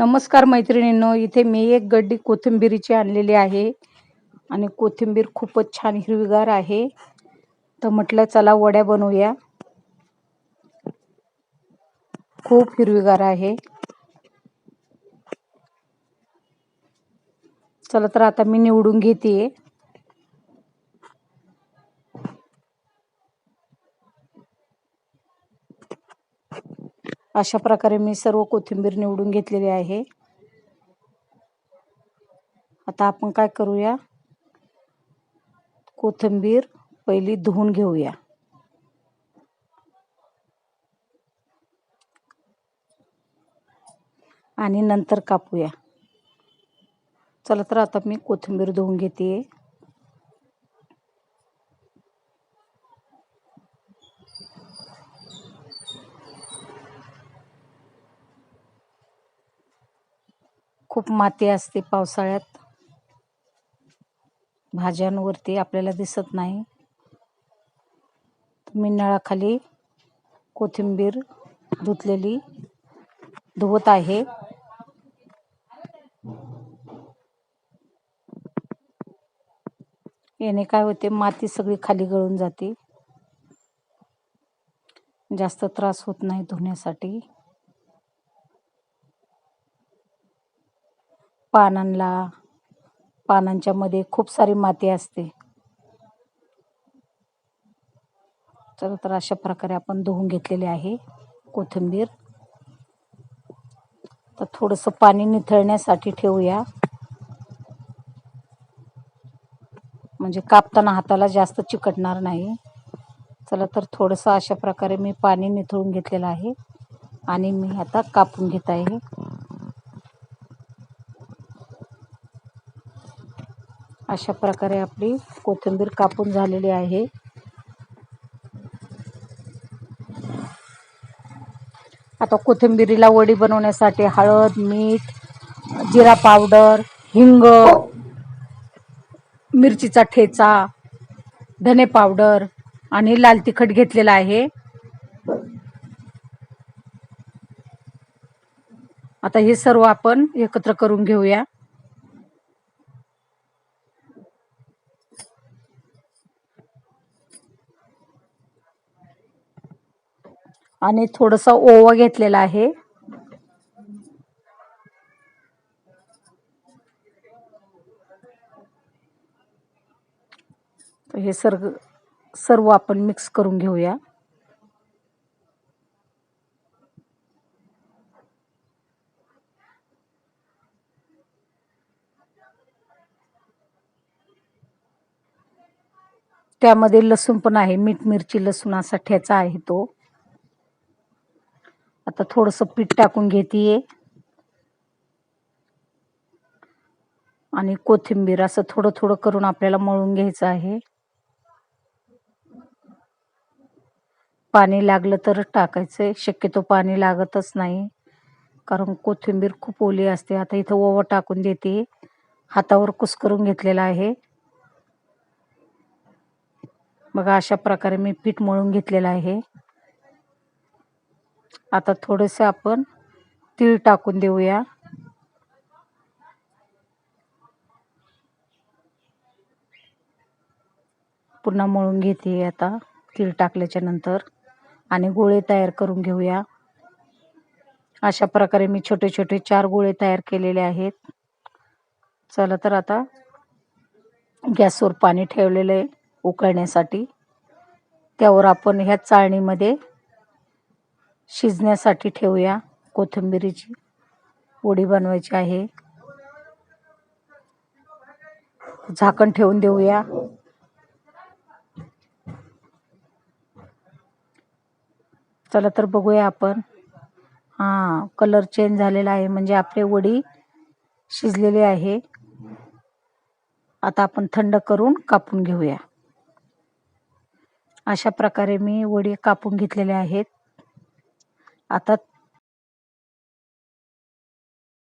नमस्कार मैत्रिणींनो इथे मी एक गड्डी कोथिंबीरीची आणलेली आहे आणि कोथिंबीर खूपच छान हिरवीगार आहे. तर म्हटलं चला वड्या बनवूया. खूप हिरवीगार आहे. चला तर आता मी निवडून घेते अशा प्रकारे मी सर्व कोथिंबीर निवडून घेतलेली आहे. आता आपण काय करूया? कोथिंबीर पहिली धुवून घेऊया. आणि नंतर कापूया. चला तर आता मी कोथिंबीर धुवून घेते खूप माती असते पावसाळ्यात. भाज्यांवरती आपल्याला दिसत नाही. मी नळाखाली कोथिंबीर धुतलेली धुवत आहे. याने काय होते माती सगळी खाली गळून जाते. जास्त त्रास होत नाही धुण्यासाठी. पानांला पानांच्या मध्ये खूप सारी माती असते. चला तर अशा प्रकारे आपण धुवून घेतलेले आहे कोथिंबीर. तर थोडंसं पाणी निथळण्यासाठी ठेवूया. म्हणजे कापताना हाताला जास्त चिकटणार नाही. चला तर थोडंसं अशा प्रकारे मी पाणी निथळून घेतलेलं आहे आणि मी आता कापून घेत आहे. अशा प्रकारे आपली कोथिंबीर कापून झालेली आहे. आता कोथिंबीरीला वडी बनवण्यासाठी हळद मीठ जिरा पावडर हिंग मिरचीचा ठेचा धने पावडर आणि लाल तिखट घेतलेला आहे. आता हे सर्व आपण एकत्र करून घेऊया. आणि थोडंसं ओवा घेतलेला आहे. हे सर्व सर्व आपण मिक्स करून घेऊया. त्यामध्ये लसूण पण आहे मीठ मिरची लसूण असा ठेचा आहे तो. आता थोडस पीठ टाकून घेते आणि कोथिंबीर असं थोडं थोडं करून आपल्याला मळून घ्यायचं आहे. पाणी लागलं तर टाकायचंय. शक्यतो पाणी लागतच नाही. कारण कोथिंबीर खूप ओली असते. आता इथं ओवा टाकून देते. हातावर कुस्करून घेतलेला आहे. बघा अशा प्रकारे मी पीठ मळून घेतलेलं आहे. आता थोडंसं आपण तीळ टाकून देऊया. पुन्हा मळून घेते आता तीळ टाकल्याच्या नंतर. आणि गोळे तयार करून घेऊया. अशा प्रकारे मी छोटे छोटे चार गोळे तयार केलेले आहेत. चला तर आता गॅसवर पाणी ठेवलेलं आहे उकळण्यासाठी. त्यावर आपण ह्या चाळणीमध्ये शिजण्यासाठी ठेवूया कोथिंबिरीची पोळी बनवायची आहे. झाकण ठेवून देऊया. चला तर बघूया आपण. हां कलर चेंज झालेला आहे. म्हणजे आपले वडी शिजलेली आहे. आता आपण थंड करून कापून घेऊया. अशा प्रकारे मी वडी कापून घेतलेल्या आहेत. आता